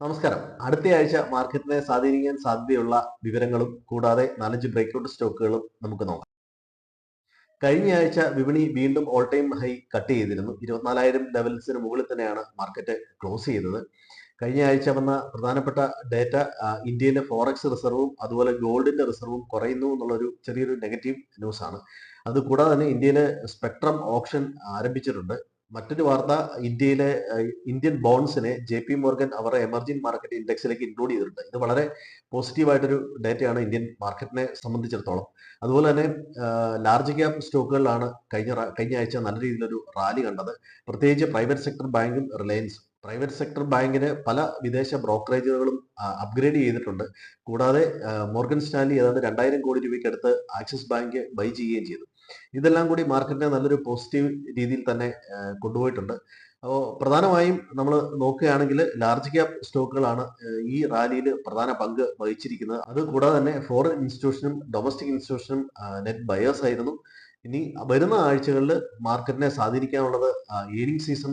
നമസ്കാരം. അടുത്തയാഴ്ച മാർക്കറ്റിനെ സ്വാധീനിക്കാൻ സാധ്യതയുള്ള വിവരങ്ങളും കൂടാതെ നാലഞ്ച് ബ്രേക്ക്ഔട്ട് സ്റ്റോക്കുകളും നമുക്ക് നോക്കാം. കഴിഞ്ഞ ആഴ്ച വിപണി വീണ്ടും ഓൾ ടൈം ഹൈ കട്ട് ചെയ്തിരുന്നു. ഇരുപത്തിനാലായിരം ലെവൽസിന് മുകളിൽ തന്നെയാണ് മാർക്കറ്റ് ക്ലോസ് ചെയ്തത്. കഴിഞ്ഞ ആഴ്ച വന്ന പ്രധാനപ്പെട്ട ഡേറ്റ ഇന്ത്യയിലെ ഫോറക്സ് റിസർവും അതുപോലെ ഗോൾഡിന്റെ റിസർവും കുറയുന്നു എന്നുള്ളൊരു ചെറിയൊരു നെഗറ്റീവ് ന്യൂസ് ആണ്. അതുകൂടാതെ തന്നെ ഇന്ത്യയിലെ സ്പെക്ട്രം ഓപ്ഷൻ ആരംഭിച്ചിട്ടുണ്ട്. മറ്റൊരു വാർത്ത ഇന്ത്യയിലെ ഇന്ത്യൻ ബോൺസിനെ ജെ പി മോർഗൻ അവരുടെ എമർജിംഗ് മാർക്കറ്റ് ഇൻഡെക്സിലേക്ക് ഇൻക്ലൂഡ് ചെയ്തിട്ടുണ്ട്. ഇത് വളരെ പോസിറ്റീവായിട്ടൊരു ഡേറ്റയാണ് ഇന്ത്യൻ മാർക്കറ്റിനെ സംബന്ധിച്ചിടത്തോളം. അതുപോലെ തന്നെ ലാർജ് ക്യാപ് സ്റ്റോക്കുകളിലാണ് കഴിഞ്ഞ കഴിഞ്ഞ ആഴ്ച നല്ല രീതിയിലൊരു റാലി കണ്ടത്. പ്രത്യേകിച്ച് പ്രൈവറ്റ് സെക്ടർ ബാങ്കും റിലയൻസും. പ്രൈവറ്റ് സെക്ടർ ബാങ്കിന് പല വിദേശ ബ്രോക്കറേജുകളും അപ്ഗ്രേഡ് ചെയ്തിട്ടുണ്ട്. കൂടാതെ മോർഗൻ സ്റ്റാൻലി ഏതാണ്ട് രണ്ടായിരം കോടി രൂപയ്ക്ക് അടുത്ത് ആക്സിസ് ബാങ്ക് ബൈ ചെയ്യുകയും ചെയ്തു. ഇതെല്ലാം കൂടി മാർക്കറ്റിനെ നല്ലൊരു പോസിറ്റീവ് രീതിയിൽ തന്നെ കൊണ്ടുപോയിട്ടുണ്ട്. അപ്പോൾ പ്രധാനമായും നമ്മൾ നോക്കുകയാണെങ്കിൽ ലാർജ് ക്യാപ് സ്റ്റോക്കുകളാണ് ഈ റാലിയിൽ പ്രധാന പങ്ക് വഹിച്ചിരിക്കുന്നത്. അത് കൂടാതെ തന്നെ ഫോറിൻ ഇൻസ്റ്റിറ്റ്യൂഷനും ഡൊമസ്റ്റിക് ഇൻസ്റ്റിറ്റ്യൂഷനും നെറ്റ് ബയേഴ്സ് ആയിരുന്നു. ഇനി വരുന്ന ആഴ്ചകളിൽ മാർക്കറ്റിനെ സ്വാധീനിക്കാനുള്ളത് ഏണിംഗ് സീസൺ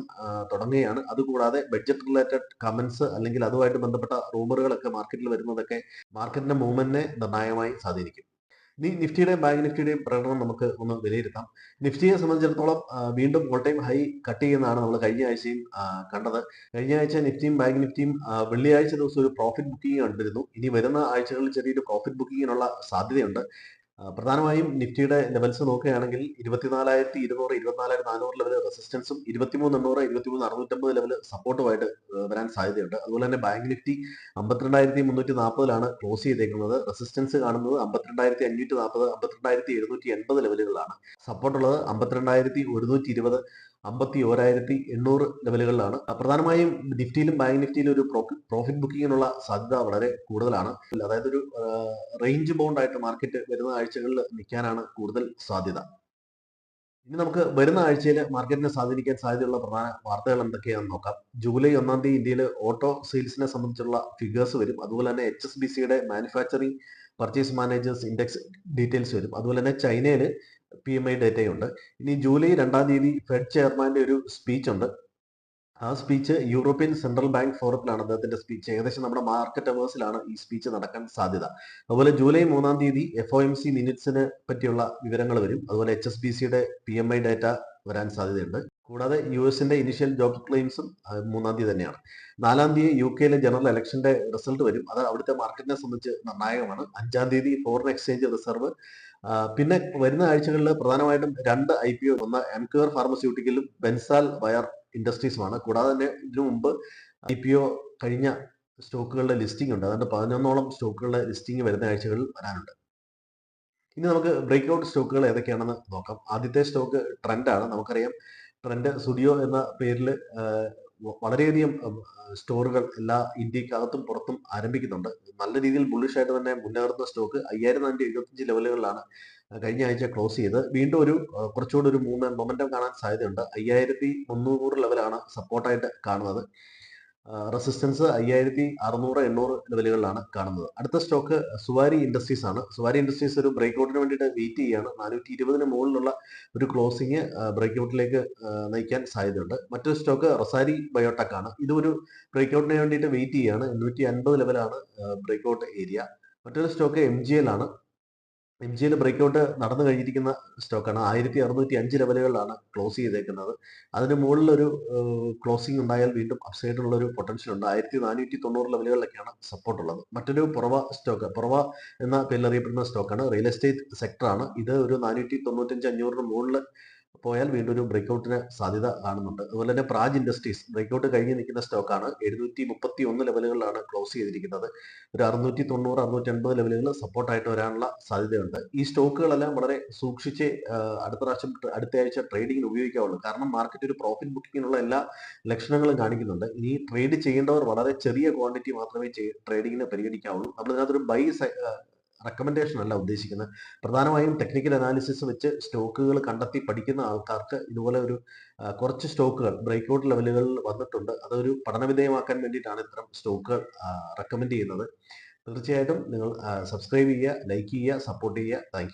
തുടങ്ങുകയാണ്. അതുകൂടാതെ ബഡ്ജറ്റ് റിലേറ്റഡ് കമന്റ്സ് അല്ലെങ്കിൽ അതുമായിട്ട് ബന്ധപ്പെട്ട റൂമറുകളൊക്കെ മാർക്കറ്റിൽ വരുന്നതൊക്കെ മാർക്കറ്റിന്റെ മൂവ്മെന്റിനെ നിർണായകമായി സ്വാധീനിക്കും. ഇനി നിഫ്റ്റിയുടെയും ബാങ്ക് നിഫ്റ്റിയുടെയും പ്രകടനം നമുക്ക് ഒന്ന് വിലയിരുത്താം. നിഫ്റ്റിയെ സംബന്ധിച്ചിടത്തോളം വീണ്ടും ഓൾ ടൈം ഹൈ കട്ട് ചെയ്യുന്നതാണ് നമ്മൾ കഴിഞ്ഞ ആഴ്ചയും കണ്ടത്. കഴിഞ്ഞ ആഴ്ച നിഫ്റ്റിയും ബാങ്ക് നിഫ്റ്റിയും വെള്ളിയാഴ്ച ദിവസം ഒരു പ്രോഫിറ്റ് ബുക്കിംഗ് കണ്ടിരുന്നു ഇനി വരുന്ന ആഴ്ചകളിൽ ചെറിയൊരു പ്രോഫിറ്റ് ബുക്കിങ്ങിനുള്ള സാധ്യതയുണ്ട്. പ്രധാനമായും നിഫ്റ്റിയുടെ ലെവൽസ് നോക്കുകയാണെങ്കിൽ ഇരുപത്തിനാലായിരത്തി ഇരുന്നൂറ് ഇരുപത്തിനാലായിരത്തി നാനൂറ് ലെവൽ റെസിസ്റ്റൻസും ഇരുപത്തിമൂന്ന് എണ്ണൂറ് ഇരുപത്തിമൂന്ന് അറുന്നൂറ്റമ്പത് ലെവൽ സപ്പോർട്ടുമായിട്ട് വരാൻ സാധ്യതയുണ്ട്. അതുപോലെ തന്നെ ബാങ്ക് നിഫ്റ്റി അമ്പത്തിരണ്ടായിരത്തി മുന്നൂറ്റി നാൽപ്പതിലാണ് ക്ലോസ് ചെയ്തേക്കുന്നത്. റെസിസ്റ്റൻസ് കാണുന്നത് അമ്പത്തിരണ്ടായിരത്തി അഞ്ഞൂറ്റി നാൽപ്പത് അമ്പത്തിരണ്ടായിരത്തി എഴുന്നൂറ്റി എൺപത് ലെവലുകളാണ്. സപ്പോർട്ടുള്ളത് അമ്പത്തിരണ്ടായിരത്തി ഒരുന്നൂറ്റി ഇരുപത് അമ്പത്തി ഓരായിരത്തി എണ്ണൂറ് ലെവലുകളിലാണ്. പ്രധാനമായും നിഫ്റ്റിയിലും ബാങ്ക് നിഫ്റ്റിയിലും ഒരു പ്രോഫിറ്റ് ബുക്കിങ്ങിനുള്ള സാധ്യത വളരെ കൂടുതലാണ്. അതായത് ഒരു റേഞ്ച് ബൗണ്ട് ആയിട്ട് മാർക്കറ്റ് വരുന്ന ആഴ്ചകളിൽ നിൽക്കാനാണ് കൂടുതൽ സാധ്യത. ഇനി നമുക്ക് വരുന്ന ആഴ്ചയിൽ മാർക്കറ്റിനെ സ്വാധീനിക്കാൻ സാധ്യതയുള്ള പ്രധാന വാർത്തകൾ എന്തൊക്കെയാണെന്ന് നോക്കാം. ജൂലൈ ഒന്നാം തീയതി ഇന്ത്യയിൽ ഓട്ടോ സെയിൽസിനെ സംബന്ധിച്ചുള്ള ഫിഗേഴ്സ് വരും. അതുപോലെ തന്നെ എച്ച് എസ് ബി സിയുടെ manufacturing purchase managers index details വരും. അതുപോലെ തന്നെ ചൈനയിൽ പി എം ഐ ഡേറ്റയുണ്ട്. ഇനി ജൂലൈ രണ്ടാം തീയതി ഫെഡ് ചെയർമാന്റെ ഒരു സ്പീച്ച് ഉണ്ട്. ആ സ്പീച്ച് യൂറോപ്യൻ സെൻട്രൽ ബാങ്ക് ഫോറത്തിലാണ് അദ്ദേഹത്തിന്റെ സ്പീച്ച് ഏകദേശം നമ്മുടെ മാർക്കറ്റ് അവേഴ്സിലാണ് ഈ സ്പീച്ച് നടക്കാൻ സാധ്യത. അതുപോലെ ജൂലൈ മൂന്നാം തീയതി എഫ് ഒ എം സി മിനിറ്റ്സിനെ പറ്റിയുള്ള വിവരങ്ങൾ വരും. അതുപോലെ എച്ച് എസ് ബി സിയുടെ പി എം ഐ ഡാറ്റ വരാൻ സാധ്യതയുണ്ട്. കൂടാതെ യു എസിന്റെ ഇനിഷ്യൽ ജോബ് ക്ലെയിംസും മൂന്നാം തീയതി തന്നെയാണ്. നാലാം തീയതി യു കെയിലെ ജനറൽ ഇലക്ഷന്റെ റിസൾട്ട് വരും. അത് അവിടുത്തെ മാർക്കറ്റിനെ സംബന്ധിച്ച് നിർണായകമാണ്. അഞ്ചാം തീയതി ഫോറിൻ എക്സ്ചേഞ്ച് റിസർവ് പിന്നെ വരുന്ന ആഴ്ചകളിൽ പ്രധാനമായിട്ടും രണ്ട് ഐ പി ഒ ഒന്ന് എംക്യൂർ ഫാർമസ്യൂട്ടിക്കലും ബെൻസാൽ വയർ ഇൻഡസ്ട്രീസുമാണ് കൂടാതെ തന്നെ ഇതിനു മുമ്പ് ഐ പി ഒ കഴിഞ്ഞ സ്റ്റോക്കുകളുടെ ലിസ്റ്റിംഗ് ഉണ്ട്. അതുകൊണ്ട് പതിനൊന്നോളം സ്റ്റോക്കുകളുടെ ലിസ്റ്റിംഗ് വരുന്ന ആഴ്ചകളിൽ വരാനുണ്ട്. ഇനി നമുക്ക് ബ്രേക്ക് ഔട്ട് സ്റ്റോക്കുകൾ ഏതൊക്കെയാണെന്ന് നോക്കാം. ആദ്യത്തെ സ്റ്റോക്ക് ട്രെൻഡാണ് നമുക്കറിയാം ട്രെൻഡ് സുഡിയോ എന്ന പേരിൽ വളരെയധികം സ്റ്റോറുകൾ എല്ലാ ഇന്ത്യക്കകത്തും പുറത്തും ആരംഭിക്കുന്നുണ്ട്. നല്ല രീതിയിൽ ബുള്ളിഷ് ആയിട്ട് തന്നെ മുന്നേറുന്ന സ്റ്റോക്ക് അയ്യായിരം നാനൂറ്റി എഴുപത്തഞ്ച് ലെവലുകളിലാണ് കഴിഞ്ഞ ആഴ്ച ക്ലോസ് ചെയ്ത് വീണ്ടും ഒരു കുറച്ചുകൂടി ഒരു മൂന്ന് മൊമെന്റം കാണാൻ സാധ്യതയുണ്ട്. അയ്യായിരത്തി മുന്നൂറ് ലെവലാണ് സപ്പോർട്ടായിട്ട് കാണുന്നത്. റെസിസ്റ്റൻസ് അയ്യായിരത്തി അറുന്നൂറ് എണ്ണൂറ് ലെവലുകളിലാണ് കാണുന്നത്. അടുത്ത സ്റ്റോക്ക് സുവാരി ഇൻഡസ്ട്രീസ് ആണ്. സുവാരി ഇൻഡസ്ട്രീസ് ഒരു ബ്രേക്ക് ഔട്ടിന് വേണ്ടിയിട്ട് വെയിറ്റ് ചെയ്യുകയാണ് നാനൂറ്റി ഇരുപതിന് മുകളിലുള്ള ഒരു ക്ലോസിംഗ് ബ്രേക്ക് ഔട്ടിലേക്ക് നയിക്കാൻ സാധ്യതയുണ്ട്. മറ്റൊരു സ്റ്റോക്ക് റസാരി ബയോടെക് ആണ്. ഇതൊരു ബ്രേക്ക് ഔട്ടിന് വേണ്ടിയിട്ട് വെയിറ്റ് ചെയ്യുകയാണ് എണ്ണൂറ്റി അൻപത് ലെവലാണ് ബ്രേക്ക് ഔട്ട് ഏരിയ മറ്റൊരു സ്റ്റോക്ക് എം ജി എൽ ആണ്. M G L break out നടന്നു കഴിഞ്ഞിരിക്കുന്ന സ്റ്റോക്കാണ്. ആയിരത്തി അറുന്നൂറ്റി അഞ്ച് ലെവലുകളിലാണ് ക്ലോസ് ചെയ്തേക്കുന്നത്. അതിന് മുകളിലൊരു ക്ലോസിംഗ് ഉണ്ടായാൽ വീണ്ടും അപ്സൈഡിലുള്ള ഒരു പൊട്ടൻഷ്യൽ ഉണ്ട്. ആയിരത്തി നാനൂറ്റി തൊണ്ണൂറ് ലെവലുകളിലൊക്കെയാണ് സപ്പോർട്ട് ഉള്ളത് മറ്റൊരു പുറവ സ്റ്റോക്ക് പുറവ എന്ന പേരിൽ അറിയപ്പെടുന്ന സ്റ്റോക്കാണ് റിയൽ എസ്റ്റേറ്റ് സെക്ടറാണ്. ഇത് ഒരു നാനൂറ്റി തൊണ്ണൂറ്റഞ്ച് അഞ്ഞൂറിന് മുകളിൽ പോയാൽ വീണ്ടും ഒരു ബ്രേക്ക്ഔട്ടിന് സാധ്യത കാണുന്നുണ്ട്. അതുപോലെ തന്നെ പ്രാജ് ഇൻഡസ്ട്രീസ് ബ്രേക്ക്ഔട്ട് കഴിഞ്ഞ് നിൽക്കുന്ന സ്റ്റോക്കാണ് എഴുന്നൂറ്റി മുപ്പത്തി ഒന്ന് ലെവലുകളിലാണ് ക്ലോസ് ചെയ്തിരിക്കുന്നത്. ഒരു അറുന്നൂറ്റി തൊണ്ണൂറ് അറുന്നൂറ്റി എൺപത് ലെവലുകൾ സപ്പോർട്ടായിട്ട് വരാനുള്ള സാധ്യതയുണ്ട്. ഈ സ്റ്റോക്കുകളെല്ലാം വളരെ സൂക്ഷിച്ച് അടുത്ത പ്രാവശ്യം അടുത്ത ആഴ്ച ട്രേഡിങ്ങിന് ഉപയോഗിക്കാവുള്ളൂ. കാരണം മാർക്കറ്റ് ഒരു പ്രോഫിറ്റ് ബുക്കിങ്ങിനുള്ള എല്ലാ ലക്ഷണങ്ങളും കാണിക്കുന്നുണ്ട്. ഇനി ട്രേഡ് ചെയ്യേണ്ടവർ വളരെ ചെറിയ ക്വാണ്ടിറ്റി മാത്രമേ ട്രേഡിങ്ങിന് പരിഗണിക്കാവുള്ളൂ. നമ്മൾ ഇതിനകത്തൊരു ബൈ റെക്കമെൻഡേഷൻ അല്ല ഉദ്ദേശിക്കുന്നത്. പ്രധാനമായും ടെക്നിക്കൽ അനാലിസിസ് വെച്ച് സ്റ്റോക്കുകൾ കണ്ടെത്തി പഠിക്കുന്ന ആൾക്കാർക്ക് ഇതുപോലെ ഒരു കുറച്ച് സ്റ്റോക്കുകൾ ബ്രേക്ക് ഔട്ട് ലെവലുകളിൽ വന്നിട്ടുണ്ട്. അതൊരു പഠനവിധേയമാക്കാൻ വേണ്ടിയിട്ടാണ് ഇത്തരം സ്റ്റോക്കുകൾ റെക്കമെൻഡ് ചെയ്യുന്നത്. തീർച്ചയായിട്ടും നിങ്ങൾ സബ്സ്ക്രൈബ് ചെയ്യുക ലൈക്ക് ചെയ്യുക സപ്പോർട്ട് ചെയ്യുക. താങ്ക്